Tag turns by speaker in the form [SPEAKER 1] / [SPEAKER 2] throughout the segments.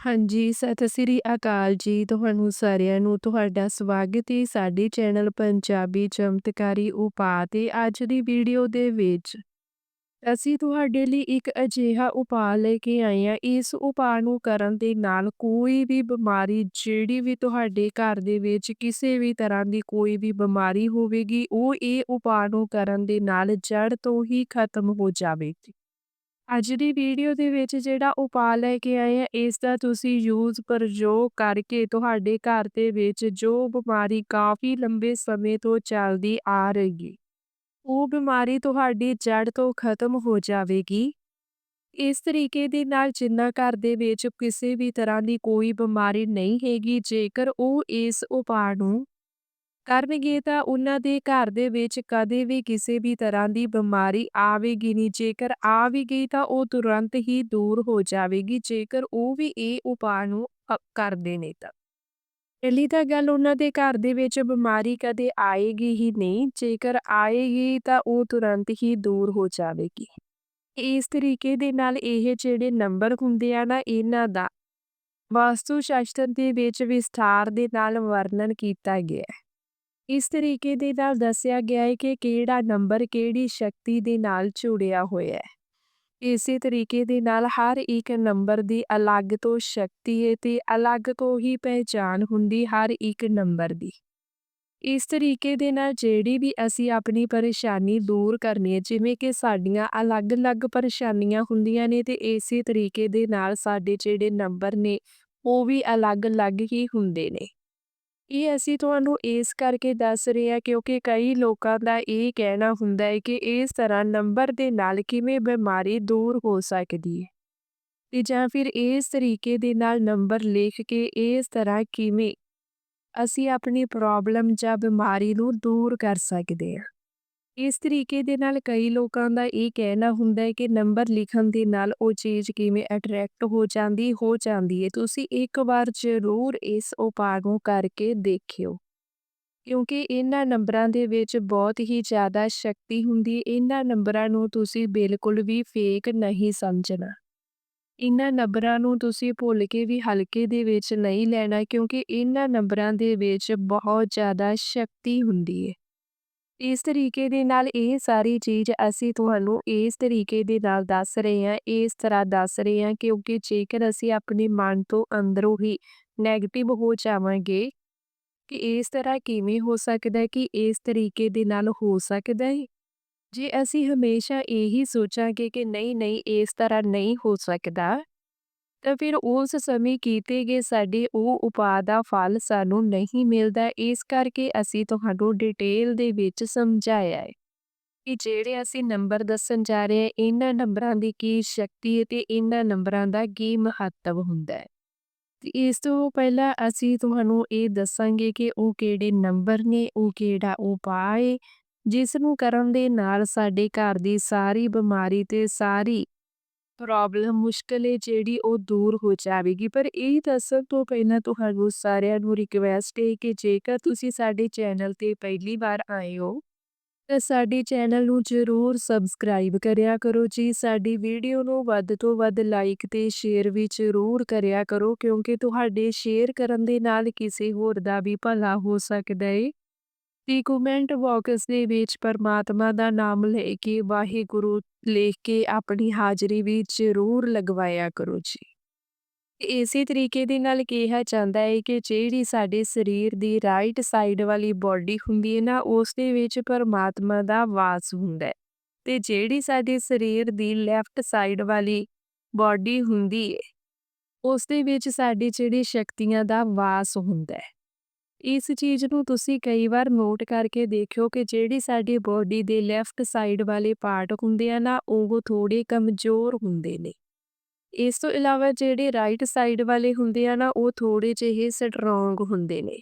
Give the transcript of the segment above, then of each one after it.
[SPEAKER 1] ਹਾਂਜੀ, ਸਤਿ ਸ੍ਰੀ ਅਕਾਲ ਜੀ ਤੁਹਾਨੂੰ ਸਾਰਿਆਂ ਨੂੰ। ਤੁਹਾਡਾ ਸਵਾਗਤ ਹੈ ਸਾਡੇ ਚੈਨਲ ਪੰਜਾਬੀ ਚਮਤਕਾਰੀ ਉਪਾਅ ਤੇ ਅੱਜ ਦੀ ਵੀਡੀਓ ਦੇ ਵਿੱਚ। ਅਸੀਂ ਤੁਹਾਡੇ ਲਈ ਇੱਕ ਅਜਿਹਾ ਉਪਾਅ ਲੈ ਕੇ ਆਏ ਹਾਂ। ਇਸ ਉਪਾਅ ਨੂੰ ਕਰਨ ਦੇ ਨਾਲ ਕੋਈ ਵੀ ਬਿਮਾਰੀ ਜਿਹੜੀ ਵੀ ਤੁਹਾਡੇ ਘਰ ਦੇ ਵਿੱਚ ਕਿਸੇ ਵੀ ਤਰ੍ਹਾਂ ਦੀ ਕੋਈ ਵੀ ਬਿਮਾਰੀ ਹੋਵੇਗੀ ਉਹ ਇਹ ਉਪਾਅ ਨੂੰ ਕਰਨ ਦੇ ਨਾਲ ਜੜ ਤੋਂ ਹੀ ਖਤਮ ਹੋ ਜਾਵੇਗੀ। ਅੱਜ ਦੀ ਵੀਡੀਓ ਦੇ ਵਿੱਚ ਜਿਹੜਾ ਉਪਾਅ ਲੈ ਕੇ ਆਏ ਆ, ਇਸ ਦਾ ਤੁਸੀਂ ਯੂਜ਼ ਪ੍ਰਯੋਗ ਕਰਕੇ ਤੁਹਾਡੇ ਘਰ ਦੇ ਵਿੱਚ ਜੋ ਬਿਮਾਰੀ ਕਾਫੀ ਲੰਬੇ ਸਮੇਂ ਤੋਂ ਚੱਲਦੀ ਆ ਰਹੀ ਉਹ ਬਿਮਾਰੀ ਤੁਹਾਡੀ ਜੜ ਤੋਂ ਖਤਮ ਹੋ ਜਾਵੇਗੀ। ਇਸ ਤਰੀਕੇ ਦੇ ਨਾਲ ਜਿੰਨਾ ਘਰ ਦੇ ਵਿੱਚ ਕਿਸੇ ਵੀ ਤਰ੍ਹਾਂ ਦੀ ਕੋਈ ਬਿਮਾਰੀ ਨਹੀਂ ਹੈਗੀ, ਜੇਕਰ ਉਹ ਇਸ ਉਪਾਅ ਨੂੰ ਕਰਨਗੇ ਤਾਂ ਉਹਨਾਂ ਦੇ ਘਰ ਦੇ ਵਿੱਚ ਕਦੇ ਵੀ ਕਿਸੇ ਵੀ ਤਰ੍ਹਾਂ ਦੀ ਬਿਮਾਰੀ ਆਵੇਗੀ ਨਹੀਂ। ਜੇਕਰ ਆ ਵੀ ਗਈ ਤਾਂ ਉਹ ਤੁਰੰਤ ਹੀ ਦੂਰ ਹੋ ਜਾਵੇਗੀ, ਜੇਕਰ ਉਹ ਵੀ ਇਹ ਉਪਾਅ ਨੂੰ ਅ- ਕਰਦੇ ਨੇ ਤਾਂ। ਪਹਿਲੀ ਤਾਂ ਗੱਲ ਉਹਨਾਂ ਦੇ ਘਰ ਦੇ ਵਿੱਚ ਬਿਮਾਰੀ ਕਦੇ ਆਏਗੀ ਹੀ ਨਹੀਂ, ਜੇਕਰ ਆਏਗੀ ਤਾਂ ਉਹ ਤੁਰੰਤ ਹੀ ਦੂਰ ਹੋ ਜਾਵੇਗੀ। ਇਸ ਤਰੀਕੇ ਦੇ ਨਾਲ ਇਹ ਜਿਹੜੇ ਨੰਬਰ ਹੁੰਦੇ ਆ ਨਾ, ਇਹਨਾਂ ਦਾ ਵਾਸਤੂ ਸ਼ਾਸਤਰ ਦੇ ਵਿੱਚ ਵਿਸਥਾਰ ਦੇ ਨਾਲ ਵਰਣਨ ਕੀਤਾ ਗਿਆ। ਹੈ ਇਸ ਤਰੀਕੇ ਦੇ ਨਾਲ ਦੱਸਿਆ ਗਿਆ ਹੈ ਕਿ ਕਿਹੜਾ ਨੰਬਰ ਕਿਹੜੀ ਸ਼ਕਤੀ ਦੇ ਨਾਲ ਜੁੜਿਆ ਹੋਇਆ ਹੈ। ਇਸੇ ਤਰੀਕੇ ਦੇ ਨਾਲ ਹਰ ਇੱਕ ਨੰਬਰ ਦੀ ਅਲੱਗ ਤੋਂ ਸ਼ਕਤੀ ਹੈ ਤੇ ਅਲੱਗ ਤੋਂ ਹੀ ਪਹਿਚਾਨ ਹੁੰਦੀ ਹਰ ਇੱਕ ਨੰਬਰ ਦੀ। ਇਸ ਤਰੀਕੇ ਦੇ ਨਾਲ ਜਿਹੜੀ ਵੀ ਅਸੀਂ ਆਪਣੀ ਪਰੇਸ਼ਾਨੀ ਦੂਰ ਕਰਨੀ ਹੈ, ਜਿਵੇਂ ਕਿ ਸਾਡੀਆਂ ਅਲੱਗ-ਅਲੱਗ ਪਰੇਸ਼ਾਨੀਆਂ ਹੁੰਦੀਆਂ ਨੇ ਤੇ ਇਸੇ ਤਰੀਕੇ ਦੇ ਨਾਲ ਸਾਡੇ ਜਿਹੜੇ ਨੰਬਰ ਨੇ, ਉਹ ਵੀ ਅਲੱਗ-ਅਲੱਗ ਹੀ ਹੁੰਦੇ ਨੇ। ਇਹ ਅਸੀਂ ਤੁਹਾਨੂੰ ਇਸ ਕਰਕੇ ਦੱਸ ਰਹੇ ਹਾਂ ਕਿਉਂਕਿ ਕਈ ਲੋਕਾਂ ਦਾ ਇਹ ਕਹਿਣਾ ਹੁੰਦਾ ਹੈ ਕਿ ਇਸ ਤਰ੍ਹਾਂ ਨੰਬਰ ਦੇ ਨਾਲ ਕਿਵੇਂ ਬਿਮਾਰੀ ਦੂਰ ਹੋ ਸਕਦੀ ਹੈ। ਤੇ ਜਾਂ ਫਿਰ ਇਸ ਤਰੀਕੇ ਦੇ ਨਾਲ ਨੰਬਰ ਲਿਖ ਕੇ ਇਸ ਤਰ੍ਹਾਂ ਕਿਵੇਂ ਅਸੀਂ ਆਪਣੀ ਪ੍ਰੋਬਲਮ ਜਾਂ ਬਿਮਾਰੀ ਨੂੰ ਦੂਰ ਕਰ ਸਕਦੇ ਹਾਂ। ਇਸ ਤਰੀਕੇ ਦੇ ਨਾਲ ਕਈ ਲੋਕਾਂ ਦਾ ਇਹ ਕਹਿਣਾ ਹੁੰਦਾ ਹੈ ਕਿ ਨੰਬਰ ਲਿਖਣ ਦੇ ਨਾਲ ਉਹ ਚੀਜ਼ ਕਿਵੇਂ ਅਟਰੈਕਟ ਹੋ ਜਾਂਦੀ ਹੋ ਜਾਂਦੀ ਹੈ। ਤੁਸੀਂ ਇੱਕ ਵਾਰ ਜ਼ਰੂਰ ਇਸ ਉਪਾਅ ਨੂੰ ਕਰਕੇ ਦੇਖਿਓ। ਕਿਉਂਕਿ ਇਹਨਾਂ ਨੰਬਰਾਂ ਦੇ ਵਿੱਚ ਬਹੁਤ ਹੀ ਜ਼ਿਆਦਾ ਸ਼ਕਤੀ ਹੁੰਦੀ ਹੈ। ਇਹਨਾਂ ਨੰਬਰਾਂ ਨੂੰ ਤੁਸੀਂ ਬਿਲਕੁਲ ਵੀ ਫੇਕ ਨਹੀਂ ਸਮਝਣਾ। ਇਹਨਾਂ ਨੰਬਰਾਂ ਨੂੰ ਤੁਸੀਂ ਭੁੱਲ ਕੇ ਵੀ ਹਲਕੇ ਦੇ ਵਿੱਚ ਨਹੀਂ ਲੈਣਾ ਕਿਉਂਕਿ ਇਹਨਾਂ ਨੰਬਰਾਂ ਦੇ ਵਿੱਚ ਬਹੁਤ ਜ਼ਿਆਦਾ ਸ਼ਕਤੀ ਹੁੰਦੀ ਹੈ। ਇਸ ਤਰੀਕੇ ਦੇ ਨਾਲ ਇਹ ਸਾਰੀ ਚੀਜ਼ ਅਸੀਂ ਤੁਹਾਨੂੰ ਇਸ ਤਰੀਕੇ ਦੇ ਨਾਲ ਦੱਸ ਰਹੇ ਹਾਂ, ਇਸ ਤਰ੍ਹਾਂ ਦੱਸ ਰਹੇ ਹਾਂ ਕਿਉਂਕਿ ਜੇਕਰ ਅਸੀਂ ਆਪਣੇ ਮਨ ਤੋਂ ਅੰਦਰੋਂ ਹੀ 네ਗੇਟਿਵ ਹੋ ਜਾਵਾਂਗੇ ਕਿ ਇਸ ਤਰ੍ਹਾਂ ਕਿਵੇਂ ਹੋ ਸਕਦਾ ਹੈ ਕਿ ਇਸ ਤਰੀਕੇ ਦੇ ਨਾਲ ਹੋ ਸਕਦਾ ਹੈ? ਜੇ ਅਸੀਂ ਹਮੇਸ਼ਾ ਇਹੀ ਸੋਚਾਂਗੇ ਕਿ ਨਹੀਂ ਨਹੀਂ ਇਸ ਤਰ੍ਹਾਂ ਨਹੀਂ ਹੋ ਸਕਦਾ ਤਾਂ ਫਿਰ ਉਸ ਸਮੇਂ ਕੀਤੇ ਗਏ ਸਾਡੇ ਉਹ ਉਪਾਅ ਦਾ ਫਲ ਸਾਨੂੰ ਨਹੀਂ ਮਿਲਦਾ। ਇਸ ਕਰਕੇ ਅਸੀਂ ਤੁਹਾਨੂੰ ਡਿਟੇਲ ਦੇ ਵਿੱਚ ਸਮਝਾਇਆ ਹੈ ਕਿ ਜਿਹੜੇ ਅਸੀਂ ਨੰਬਰ ਦੱਸਣ ਜਾ ਰਹੇ ਹਾਂ, ਇਹਨਾਂ ਨੰਬਰਾਂ ਦੀ ਕੀ ਸ਼ਕਤੀ ਹੈ ਤੇ ਇਹਨਾਂ ਨੰਬਰਾਂ ਦਾ ਕੀ ਮਹੱਤਵ ਹੁੰਦਾ ਹੈ। ਇਸ ਤੋਂ ਪਹਿਲਾਂ ਅਸੀਂ ਤੁਹਾਨੂੰ ਇਹ ਦੱਸਾਂਗੇ ਕਿ ਉਹ ਕਿਹੜੇ ਨੰਬਰ ਨੇ, ਉਹ ਕਿਹੜਾ ਉਪਾਅ ਹੈ, ਜਿਸ ਨੂੰ ਕਰਨ ਦੇ ਨਾਲ ਸਾਡੇ ਘਰ ਦੀ ਸਾਰੀ ਬਿਮਾਰੀ ਤੇ ਸਾਰੀ ਪ੍ਰੋਬਲਮ ਮੁਸ਼ਕਲ ਹੈ ਜਿਹੜੀ ਉਹ ਦੂਰ ਹੋ ਜਾਵੇਗੀ। ਪਰ ਇਹ ਦੱਸਣ ਤੋਂ ਪਹਿਲਾਂ ਤੁਹਾਨੂੰ ਸਾਰਿਆਂ ਨੂੰ ਰਿਕਵੈਸਟ ਹੈ ਕਿ ਜੇਕਰ ਤੁਸੀਂ ਸਾਡੇ ਚੈਨਲ ਤੇ ਪਹਿਲੀ ਵਾਰ ਆਏ ਹੋ, ਤਾਂ ਸਾਡੇ ਚੈਨਲ ਨੂੰ ਜ਼ਰੂਰ ਸਬਸਕ੍ਰਾਈਬ ਕਰਿਆ ਕਰੋ ਜੀ। ਸਾਡੀ ਵੀਡੀਓ ਨੂੰ ਵੱਧ ਤੋਂ ਵੱਧ ਲਾਈਕ ਤੇ ਸ਼ੇਅਰ ਵੀ ਜ਼ਰੂਰ ਕਰਿਆ ਕਰੋ, ਕਿਉਂਕਿ ਤੁਹਾਡੇ ਸ਼ੇਅਰ ਕਰਨ ਦੇ ਨਾਲ ਕਿਸੇ ਹੋਰ ਦਾ ਵੀ ਭਲਾ ਹੋ ਸਕਦਾ ਹੈ ਤੇ ਕਮੈਂਟ ਬਾਕਸ ਦੇ ਵਿੱਚ ਪਰਮਾਤਮਾ ਦਾ ਨਾਮ ਲੈ ਕੇ ਵਾਹਿਗੁਰੂ ਲਿਖ ਕੇ ਆਪਣੀ ਹਾਜ਼ਰੀ ਵੀ ਜ਼ਰੂਰ ਲਗਵਾਇਆ ਕਰੋ ਜੀ। ਇਸੇ ਤਰੀਕੇ ਦੇ ਨਾਲ ਕਿਹਾ ਜਾਂਦਾ ਹੈ ਕਿ ਜਿਹੜੀ ਸਾਡੇ ਸਰੀਰ ਦੀ ਰਾਈਟ ਸਾਈਡ ਵਾਲੀ ਬਾਡੀ ਹੁੰਦੀ ਹੈ ਨਾ, ਉਸ ਦੇ ਵਿੱਚ ਪਰਮਾਤਮਾ ਦਾ ਵਾਸ ਹੁੰਦਾ ਹੈ। ਤੇ ਜਿਹੜੀ ਸਾਡੇ ਸਰੀਰ ਦੀ ਲੈਫਟ ਸਾਈਡ ਵਾਲੀ ਬਾਡੀ ਹੁੰਦੀ ਹੈ, ਉਸ ਦੇ ਵਿੱਚ ਸਾਡੀ ਜਿਹੜੀ ਸ਼ਕਤੀਆਂ ਦਾ ਵਾਸ ਹੁੰਦਾ ਹੈ। ਇਸ ਚੀਜ਼ ਨੂੰ ਤੁਸੀਂ ਕਈ ਵਾਰ ਨੋਟ ਕਰਕੇ ਦੇਖਿਓ ਕਿ ਜਿਹੜੀ ਸਾਡੀ ਬੋਡੀ ਦੇ ਲੈਫਟ ਸਾਈਡ ਵਾਲੇ ਪਾਰਟ ਹੁੰਦੇ ਆ ਨਾ, ਉਹ ਥੋੜੇ ਕਮਜ਼ੋਰ ਹੁੰਦੇ ਨੇ। ਇਸ ਤੋਂ ਇਲਾਵਾ ਜਿਹੜੇ ਰਾਈਟ ਸਾਈਡ ਵਾਲੇ ਹੁੰਦੇ ਆ ਨਾ, ਉਹ ਥੋੜੇ ਜਿਹੇ ਸਟਰੋਂਗ ਹੁੰਦੇ ਨੇ।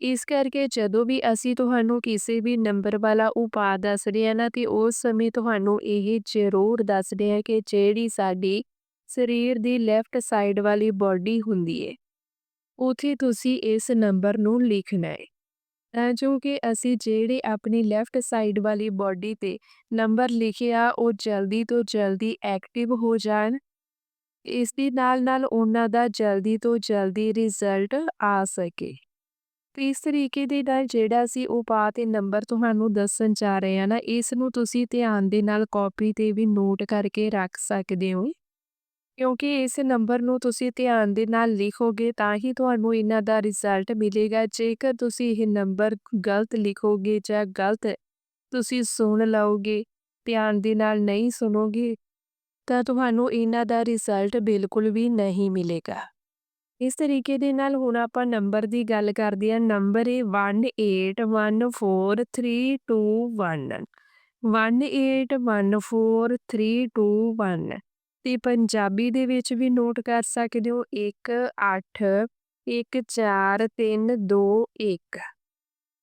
[SPEAKER 1] ਇਸ ਕਰਕੇ ਜਦੋਂ ਵੀ ਅਸੀਂ ਤੁਹਾਨੂੰ ਕਿਸੇ ਵੀ ਨੰਬਰ ਵਾਲਾ ਉਪਾਅ ਦੱਸ ਰਹੇ ਆ ਨਾ, ਤੇ ਉਸ ਸਮੇਂ ਤੁਹਾਨੂੰ ਇਹ ਜ਼ਰੂਰ ਦੱਸਦੇ ਆ ਕਿ ਜਿਹੜੀ ਸਾਡੀ ਸਰੀਰ ਦੀ ਲੈਫਟ ਸਾਈਡ ਵਾਲੀ ਬਾਡੀ ਹੁੰਦੀ ਹੈ ਉਥੇ ਤੁਸੀਂ ਇਸ ਨੰਬਰ ਨੂੰ ਲਿਖਣਾ ਹੈ ਤਾਂ ਜੋ ਕਿ ਅਸੀਂ ਜਿਹੜੇ ਆਪਣੀ ਲੈਫਟ ਸਾਈਡ ਵਾਲੀ ਬਾਡੀ ਤੇ ਨੰਬਰ ਲਿਖਿਆ ਉਹ ਜਲਦੀ ਤੋਂ ਜਲਦੀ ਐਕਟਿਵ ਹੋ ਜਾਣ ਇਸ ਦੇ ਨਾਲ-ਨਾਲ ਉਹਨਾਂ ਦਾ ਜਲਦੀ ਤੋਂ ਜਲਦੀ ਰਿਜ਼ਲਟ ਆ ਸਕੇ। ਇਸ ਤਰੀਕੇ ਦੇ ਨਾਲ ਜਿਹੜਾ ਅਸੀਂ ਉਪਾਅ ਤੇ ਨੰਬਰ ਤੁਹਾਨੂੰ ਦੱਸਣ ਜਾ ਰਹੇ ਹਾਂ ਨਾ, ਇਸ ਨੂੰ ਤੁਸੀਂ ਧਿਆਨ ਦੇ ਨਾਲ ਕਾਪੀ ਤੇ ਵੀ ਨੋਟ ਕਰਕੇ ਰੱਖ ਸਕਦੇ ਹੋ। ਕਿਉਂਕਿ ਇਸ ਨੰਬਰ ਨੂੰ ਤੁਸੀਂ ਧਿਆਨ ਦੇ ਨਾਲ ਲਿਖੋਗੇ ਤਾਂ ਹੀ ਤੁਹਾਨੂੰ ਇਹਨਾਂ ਦਾ ਰਿਜ਼ਲਟ ਮਿਲੇਗਾ। ਜੇਕਰ ਤੁਸੀਂ ਇਹ ਨੰਬਰ ਗਲਤ ਲਿਖੋਗੇ ਜਾਂ ਗਲਤ ਤੁਸੀਂ ਸੁਣ ਲਓਗੇ, ਧਿਆਨ ਦੇ ਨਾਲ ਨਹੀਂ ਸੁਣੋਗੇ, ਤਾਂ ਤੁਹਾਨੂੰ ਇਹਨਾਂ ਦਾ ਰਿਜ਼ਲਟ ਬਿਲਕੁਲ ਵੀ ਨਹੀਂ ਮਿਲੇਗਾ। ਇਸ ਤਰੀਕੇ ਦੇ ਨਾਲ ਹੁਣ ਆਪਾਂ ਨੰਬਰ ਦੀ ਗੱਲ ਕਰਦੇ ਹਾਂ। ਨੰਬਰ ਹੈ 18143221 18143221 ਤੇ ਪੰਜਾਬੀ ਦੇ ਵਿੱਚ ਵੀ ਨੋਟ ਕਰ ਸਕਦੇ ਹੋ 18143221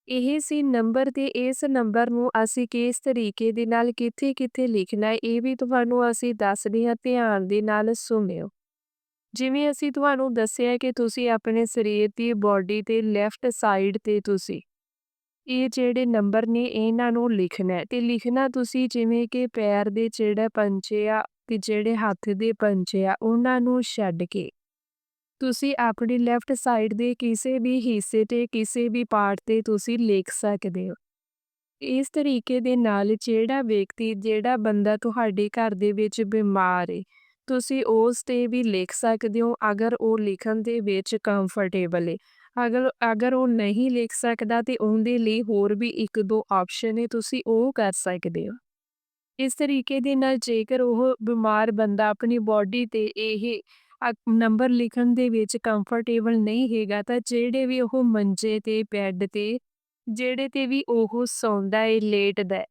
[SPEAKER 1] ਇਹ ਸੀ ਨੰਬਰ ਤੇ ਇਸ ਨੰਬਰ ਨੂੰ ਅਸੀਂ ਕਿਸ ਤਰੀਕੇ ਦੇ ਨਾਲ ਕਿੱਥੇ-ਕਿੱਥੇ ਲਿਖਣਾ ਹੈ, ਇਹ ਵੀ ਤੁਹਾਨੂੰ ਅਸੀਂ ਦੱਸਦੇ ਹਾਂ, ਧਿਆਨ ਦੇ ਨਾਲ ਸੁਣਿਓ। ਜਿਵੇਂ ਅਸੀਂ ਤੁਹਾਨੂੰ ਦੱਸਿਆ ਕਿ ਤੁਸੀਂ ਆਪਣੇ ਸਰੀਰ ਦੀ ਬਾਡੀ ਤੇ ਲੈਫਟ ਸਾਈਡ ਤੇ ਤੁਸੀਂ ਇਹ ਜਿਹੜੇ ਨੰਬਰ ਨੇ, ਇਹਨਾਂ ਨੂੰ ਲਿਖਣਾ ਹੈ ਤੇ ਲਿਖਣਾ ਤੁਸੀਂ ਜਿਵੇਂ ਕਿ ਪੈਰ ਦੇ ਜਿਹੜਾ ਪੰਛੇ ਆ ਤੇ ਜਿਹੜੇ ਹੱਥ ਦੇ ਪੰਜੇ ਆ, ਉਹਨਾਂ ਨੂੰ ਛੱਡ ਕੇ ਤੁਸੀਂ ਆਪਣੀ ਲੈਫਟ ਸਾਈਡ ਦੇ ਕਿਸੇ ਵੀ ਹਿੱਸੇ ਤੇ, ਕਿਸੇ ਵੀ ਪਾਰਟ ਤੇ ਤੁਸੀਂ ਲਿਖ ਸਕਦੇ ਹੋ। ਇਸ ਤਰੀਕੇ ਦੇ ਨਾਲ ਜਿਹੜਾ ਵਿਅਕਤੀ, ਜਿਹੜਾ ਬੰਦਾ ਤੁਹਾਡੇ ਘਰ ਦੇ ਵਿੱਚ ਬਿਮਾਰ ਹੈ ਤੁਸੀਂ ਉਸ ਤੇ ਵੀ ਲਿਖ ਸਕਦੇ ਹੋ, ਅਗਰ ਉਹ ਲਿਖਣ ਦੇ ਵਿੱਚ ਕੰਫਰਟੇਬਲ ਹੈ। ਅਗਰ ਅਗਰ ਉਹ ਨਹੀਂ ਲਿਖ ਸਕਦਾ ਤੇ ਉਹਦੇ ਲਈ ਹੋਰ ਵੀ ਇੱਕ ਦੋ ਆਪਸ਼ਨ ਹੈ ਤੁਸੀਂ ਉਹ ਕਰ ਸਕਦੇ ਹੋ। ਇਸ ਤਰੀਕੇ ਦੇ ਨਾਲ ਜੇਕਰ ਉਹ ਬਿਮਾਰ ਬੰਦਾ ਆਪਣੀ ਬਾਡੀ ਤੇ ਇਹ ਨੰਬਰ ਲਿਖਣ ਦੇ ਵਿੱਚ ਕੰਫਰਟੇਬਲ ਨਹੀਂ ਹੈਗਾ, ਤਾਂ ਜਿਹੜੇ ਵੀ ਉਹ ਮੰਜੇ ਤੇ ਬੈੱਡ ਤੇ, ਜਿਹੜੇ ਤੇ ਵੀ ਉਹ ਸੌਂਦਾ ਏ ਲੇਟਦਾ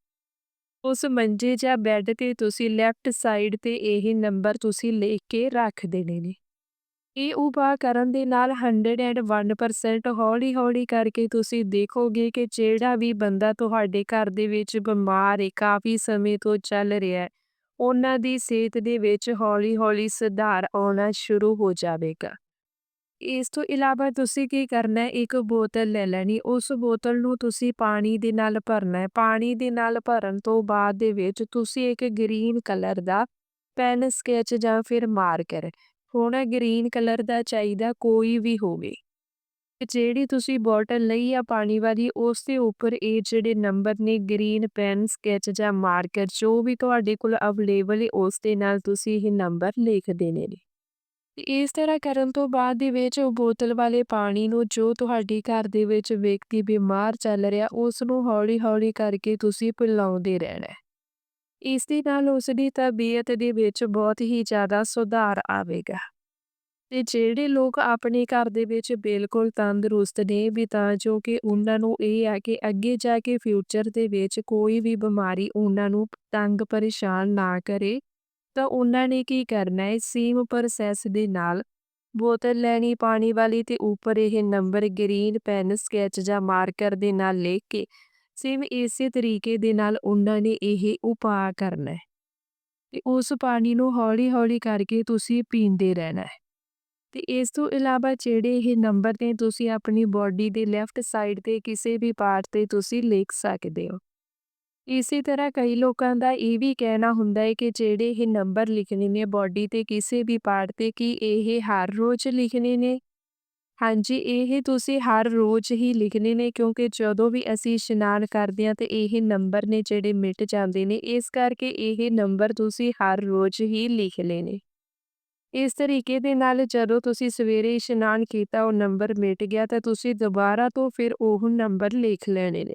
[SPEAKER 1] ਉਸ ਮੰਜੇ ਜਾਂ ਬੈੱਡ ਤੇ ਤੁਸੀਂ ਲੈਫਟ ਸਾਈਡ ਤੇ ਇਹ ਨੰਬਰ ਤੁਸੀਂ ਲਿਖ ਕੇ ਰੱਖ ਦੇਣੇ ਨੇ। ਇਹ ਉਪਾਅ ਕਰਨ ਦੇ ਨਾਲ 101% ਹੌਲੀ-ਹੌਲੀ ਕਰਕੇ ਤੁਸੀਂ ਦੇਖੋਗੇ ਕਿ ਜਿਹੜਾ ਵੀ ਬੰਦਾ ਤੁਹਾਡੇ ਘਰ ਦੇ ਵਿੱਚ ਬਿਮਾਰ ਹੈ ਕਾਫੀ ਸਮੇਂ ਤੋਂ ਚੱਲ ਰਿਹਾ ਹੈ, ਉਹਨਾਂ ਦੀ ਸਿਹਤ ਦੇ ਵਿੱਚ ਹੌਲੀ-ਹੌਲੀ ਸੁਧਾਰ ਆਉਣਾ ਸ਼ੁਰੂ ਹੋ ਜਾਵੇਗਾ। ਇਸ ਤੋਂ ਇਲਾਵਾ ਤੁਸੀਂ ਕੀ ਕਰਨਾ ਹੈ, ਇੱਕ ਬੋਤਲ ਲੈ ਲੈਣੀ, ਉਸ ਬੋਤਲ ਨੂੰ ਤੁਸੀਂ ਪਾਣੀ ਦੇ ਨਾਲ ਭਰਨਾ ਹੈ, ਪਾਣੀ ਦੇ ਨਾਲ ਭਰਨ ਤੋਂ ਬਾਅਦ ਦੇ ਵਿੱਚ ਤੁਸੀਂ ਇੱਕ ਗ੍ਰੀਨ ਕਲਰ ਦਾ ਪੈਨ, ਸਕੈਚ ਜਾਂ ਫਿਰ ਮਾਰਕਰ ਹੋਣਾ ਗ੍ਰੀਨ ਕਲਰ ਦਾ ਚਾਹੀਦਾ ਕੋਈ ਵੀ ਹੋਵੇ। ਜਿਹੜੀ ਤੁਸੀਂ ਬੋਟਲ ਲਈ ਆ ਪਾਣੀ ਵਾਲੀ ਉਸ ਦੇ ਉੱਪਰ ਇਹ ਜਿਹੜੇ ਨੰਬਰ ਨੇ, ਗ੍ਰੀਨ ਪੈਨ, ਸਕੈਚ ਜਾਂ ਮਾਰਕਰ, ਜੋ ਵੀ ਤੁਹਾਡੇ ਕੋਲ ਅਵੇਲੇਬਲ ਹੈ ਉਸ ਦੇ ਨਾਲ ਤੁਸੀਂ ਇਹ ਨੰਬਰ ਲਿਖ ਦੇਣੇ ਨੇ ਇਸ ਤਰ੍ਹਾਂ ਕਰਨ ਤੋਂ ਬਾਅਦ ਦੇ ਵਿੱਚ ਉਹ ਬੋਤਲ ਵਾਲੇ ਪਾਣੀ ਨੂੰ ਜੋ ਤੁਹਾਡੇ ਘਰ ਦੇ ਵਿੱਚ ਵਿਅਕਤੀ ਬਿਮਾਰ ਚੱਲ ਰਿਹਾ ਉਸ ਨੂੰ ਹੌਲੀ-ਹੌਲੀ ਕਰਕੇ ਤੁਸੀਂ ਪਿਲਾਉਂਦੇ ਰਹਿਣਾ। ਇਸ ਦੇ ਨਾਲ ਉਸ ਦੀ ਤਬੀਅਤ ਦੇ ਵਿੱਚ ਬਹੁਤ ਹੀ ਜ਼ਿਆਦਾ ਸੁਧਾਰ ਆਵੇਗਾ। ਤੇ ਜਿਹੜੇ ਲੋਕ ਆਪਣੇ ਘਰ ਦੇ ਵਿੱਚ ਬਿਲਕੁਲ ਤੰਦਰੁਸਤ ਨੇ ਵੀ ਤਾਂ ਜੋ ਕਿ ਉਹਨਾਂ ਨੂੰ ਇਹ ਆ ਕਿ ਅੱਗੇ ਜਾ ਕੇ ਫਿਊਚਰ ਦੇ ਵਿੱਚ ਕੋਈ ਵੀ ਬਿਮਾਰੀ ਉਹਨਾਂ ਨੂੰ ਤੰਗ ਪਰੇਸ਼ਾਨ ਨਾ ਕਰੇ, ਤਾਂ ਉਹਨਾਂ ਨੇ ਕੀ ਕਰਨਾ ਹੈ ਸੇਮ ਪ੍ਰੋਸੈਸ ਦੇ ਨਾਲ ਬੋਤਲ ਲੈਣੀ ਪਾਣੀ ਵਾਲੀ ਤੇ ਉੱਪਰ ਇਹ ਨੰਬਰ ਗ੍ਰੀਨ ਪੈਨ ਸਕੈਚ ਜਾਂ ਮਾਰਕਰ ਦੇ ਨਾਲ ਲਿਖ ਕੇ ਸੇਮ ਇਸੇ ਤਰੀਕੇ ਦੇ ਨਾਲ ਉਹਨਾਂ ਨੇ ਇਹ ਉਪਾਅ ਕਰਨਾ ਹੈ ਤੇ ਉਸ ਪਾਣੀ ਨੂੰ ਹੌਲੀ-ਹੌਲੀ ਕਰਕੇ ਤੁਸੀਂ ਪੀਂਦੇ ਰਹਿਣਾ ਹੈ। ਤੇ ਇਸ ਤੋਂ ਇਲਾਵਾ ਜਿਹੜੇ ਇਹ ਨੰਬਰ ਨੇ, ਤੁਸੀਂ ਆਪਣੀ ਬਾਡੀ ਦੇ ਲੈਫਟ ਸਾਈਡ ਤੇ ਕਿਸੇ ਵੀ ਪਾਰਟ ਤੇ ਤੁਸੀਂ ਲਿਖ ਸਕਦੇ ਹੋ। ਇਸੇ ਤਰ੍ਹਾਂ ਕਈ ਲੋਕਾਂ ਦਾ ਇਹ ਵੀ ਕਹਿਣਾ ਹੁੰਦਾ ਹੈ ਕਿ ਜਿਹੜੇ ਇਹ ਨੰਬਰ ਲਿਖਣੇ ਨੇ ਬਾਡੀ ਤੇ ਕਿਸੇ ਵੀ ਪਾਰਟ ਤੇ, ਕੀ ਇਹ ਹਰ ਰੋਜ਼ ਲਿਖਣੇ ਨੇ ਹਾਂਜੀ, ਇਹ ਤੁਸੀਂ ਹਰ ਰੋਜ਼ ਹੀ ਲਿਖਣੇ ਨੇ ਕਿਉਂਕਿ ਜਦੋਂ ਵੀ ਅਸੀਂ ਇਸ਼ਨਾਨ ਕਰਦੇ ਹਾਂ ਤੇ ਇਹ ਨੰਬਰ ਨੇ ਜਿਹੜੇ ਮਿਟ ਜਾਂਦੇ ਨੇ, ਇਸ ਕਰਕੇ ਇਹ ਨੰਬਰ ਤੁਸੀਂ ਹਰ ਰੋਜ਼ ਹੀ ਲਿਖ ਲੈਣੇ ਇਸ ਤਰੀਕੇ ਦੇ ਨਾਲ ਜਦੋਂ ਤੁਸੀਂ ਸਵੇਰੇ ਇਸ਼ਨਾਨ ਕੀਤਾ, ਉਹ ਨੰਬਰ ਮਿਟ ਗਿਆ ਤਾਂ ਤੁਸੀਂ ਦੁਬਾਰਾ ਤੋਂ ਫਿਰ ਉਹ ਨੰਬਰ ਲਿਖ ਲੈਣੇ ਨੇ।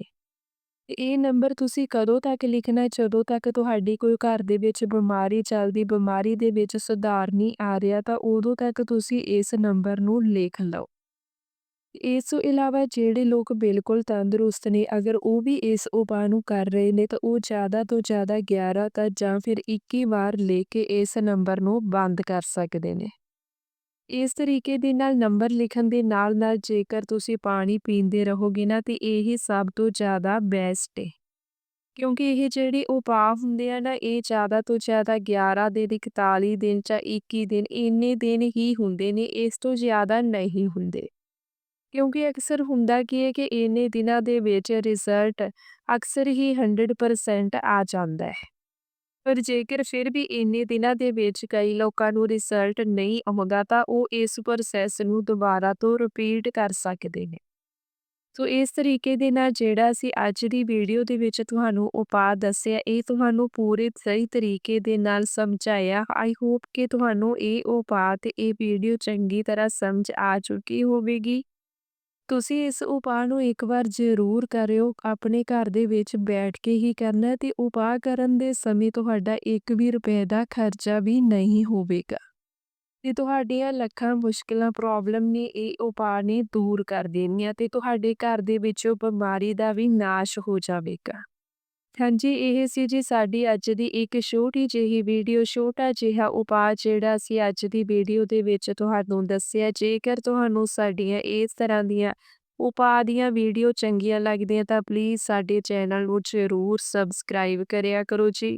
[SPEAKER 1] ਇਹ ਨੰਬਰ ਤੁਸੀਂ ਕਦੋਂ ਤੱਕ ਲਿਖਣਾ ਜਦੋਂ ਤੱਕ ਤੁਹਾਡੀ ਕੋਈ ਘਰ ਦੇ ਵਿੱਚ ਬਿਮਾਰੀ ਚੱਲਦੀ, ਬਿਮਾਰੀ ਦੇ ਵਿੱਚ ਸੁਧਾਰ ਨਹੀਂ ਆ ਰਿਹਾ, ਤਾਂ ਉਦੋਂ ਤੱਕ ਤੁਸੀਂ ਇਸ ਨੰਬਰ ਨੂੰ ਲਿਖ ਲਓ। ਇਸ ਤੋਂ ਇਲਾਵਾ ਜਿਹੜੇ ਲੋਕ ਬਿਲਕੁਲ ਤੰਦਰੁਸਤ ਨੇ, ਅਗਰ ਉਹ ਵੀ ਇਸ ਉਪਾਅ ਨੂੰ ਕਰ ਰਹੇ ਨੇ, ਤਾਂ ਉਹ ਜ਼ਿਆਦਾ ਤੋਂ ਜ਼ਿਆਦਾ 11 ਤਾਂ ਜਾਂ ਫਿਰ 21 ਵਾਰ ਲੈ ਕੇ ਇਸ ਨੰਬਰ ਨੂੰ ਬੰਦ ਕਰ ਸਕਦੇ ਨੇ। ਇਸ ਤਰੀਕੇ ਦੇ ਨਾਲ ਨੰਬਰ ਲਿਖਣ ਦੇ ਨਾਲ ਨਾਲ ਜੇਕਰ ਤੁਸੀਂ ਪਾਣੀ ਪੀਂਦੇ ਰਹੋਗੇ ਨਾ, ਤੇ ਇਹ ਸਭ ਤੋਂ ਜ਼ਿਆਦਾ ਬੈਸਟ ਹੈ ਕਿਉਂਕਿ ਇਹ ਜਿਹੜੇ ਉਪਾਅ ਹੁੰਦੇ ਆ ਨਾ, ਇਹ ਜ਼ਿਆਦਾ ਤੋਂ ਜ਼ਿਆਦਾ 11 ਦਿਨ 41 ਦਿਨ ਜਾਂ 21 ਦਿਨ, ਇੰਨੇ ਦਿਨ ਹੀ ਹੁੰਦੇ ਨੇ, ਇਸ ਤੋਂ ਜ਼ਿਆਦਾ ਨਹੀਂ ਹੁੰਦੇ। ਕਿਉਂਕਿ ਅਕਸਰ ਹੁੰਦਾ ਕੀ ਹੈ ਕਿ ਇੰਨੇ ਦਿਨਾਂ ਦੇ ਵਿੱਚ ਰਿਜ਼ਲਟ ਅਕਸਰ ਹੀ 100% ਆ ਜਾਂਦਾ ਹੈ। ਪਰ ਜੇਕਰ ਫਿਰ ਵੀ ਇੰਨੇ ਦਿਨਾਂ ਦੇ ਵਿੱਚ ਕਈ ਲੋਕਾਂ ਨੂੰ ਰਿਜ਼ਲਟ ਨਹੀਂ ਆਉਂਦਾ, ਤਾਂ ਉਹ ਇਸ ਪ੍ਰੋਸੈਸ ਨੂੰ ਦੁਬਾਰਾ ਤੋਂ ਰਿਪੀਟ ਕਰ ਸਕਦੇ ਨੇ। ਸੋ ਇਸ ਤਰੀਕੇ ਦੇ ਨਾਲ ਜਿਹੜਾ ਅਸੀਂ ਅੱਜ ਦੀ ਵੀਡੀਓ ਦੇ ਵਿੱਚ ਤੁਹਾਨੂੰ ਉਪਾਅ ਦੱਸਿਆ, ਇਹ ਤੁਹਾਨੂੰ ਪੂਰੇ ਸਹੀ ਤਰੀਕੇ ਦੇ ਨਾਲ ਸਮਝਾਇਆ ਆਈ ਹੋਪ ਕਿ ਤੁਹਾਨੂੰ ਇਹ ਉਪਾਅ ਤੇ ਇਹ ਵੀਡੀਓ ਚੰਗੀ ਤਰ੍ਹਾਂ ਸਮਝ ਆ ਚੁੱਕੀ ਹੋਵੇਗੀ ਤੁਸੀਂ ਇਸ ਉਪਾਅ ਨੂੰ ਇੱਕ ਵਾਰ ਜ਼ਰੂਰ ਕਰਿਓ, ਆਪਣੇ ਘਰ ਦੇ ਵਿੱਚ ਬੈਠ ਕੇ ਹੀ ਕਰਨਾ ਤੇ ਉਪਾਅ ਕਰਨ ਦੇ ਸਮੇਂ ਤੁਹਾਡਾ 1 ਵੀ ਰੁਪਏ ਦਾ ਖਰਚਾ ਵੀ ਨਹੀਂ ਹੋਵੇਗਾ। ਤੇ ਤੁਹਾਡੀਆਂ ਲੱਖਾਂ ਮੁਸ਼ਕਿਲਾਂ ਪ੍ਰੋਬਲਮ ਨੇ, ਇਹ ਉਪਾਅ ਨੇ ਦੂਰ ਕਰ ਦੇਣੀਆਂ, ਤੇ ਤੁਹਾਡੇ ਘਰ ਦੇ ਵਿੱਚੋਂ ਬਿਮਾਰੀ ਦਾ ਵੀ ਨਾਸ਼ ਹੋ ਜਾਵੇਗਾ। ਹਾਂਜੀ, ਇਹ ਸੀ ਜੀ ਸਾਡੀ ਅੱਜ ਦੀ ਇੱਕ ਛੋਟੀ ਜਿਹੀ ਵੀਡੀਓ, ਛੋਟਾ ਜਿਹਾ ਉਪਾਅ ਜਿਹੜਾ ਅਸੀਂ ਅੱਜ ਦੀ ਵੀਡੀਓ ਦੇ ਵਿੱਚ ਤੁਹਾਨੂੰ ਦੱਸਿਆ। ਜੇਕਰ ਤੁਹਾਨੂੰ ਸਾਡੀਆਂ ਇਸ ਤਰ੍ਹਾਂ ਦੀਆਂ ਉਪਾਅ ਦੀਆਂ ਵੀਡੀਓ ਚੰਗੀਆਂ ਲੱਗਦੀਆਂ ਤਾਂ ਪਲੀਜ਼ ਸਾਡੇ ਚੈਨਲ ਨੂੰ ਜ਼ਰੂਰ ਸਬਸਕ੍ਰਾਈਬ ਕਰਿਆ ਕਰੋ ਜੀ।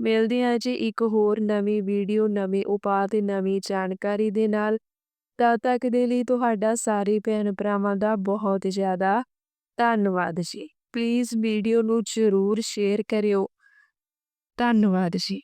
[SPEAKER 1] ਮਿਲਦੇ ਹਾਂ ਜੀ ਇੱਕ ਹੋਰ ਨਵੀਂ ਵੀਡੀਓ, ਨਵੇਂ ਉਪਾਅ ਤੇ ਨਵੀਂ ਜਾਣਕਾਰੀ ਦੇ ਨਾਲ, ਤਦ ਤੱਕ ਦੇ ਲਈ ਤੁਹਾਡਾ ਸਾਰੇ ਭੈਣ ਭਰਾਵਾਂ ਦਾ ਬਹੁਤ ਜ਼ਿਆਦਾ ਧੰਨਵਾਦ ਜੀ। ਪਲੀਜ਼ ਵੀਡੀਓ ਨੂੰ ਜ਼ਰੂਰ ਸ਼ੇਅਰ ਕਰਿਓ। ਧੰਨਵਾਦ ਜੀ।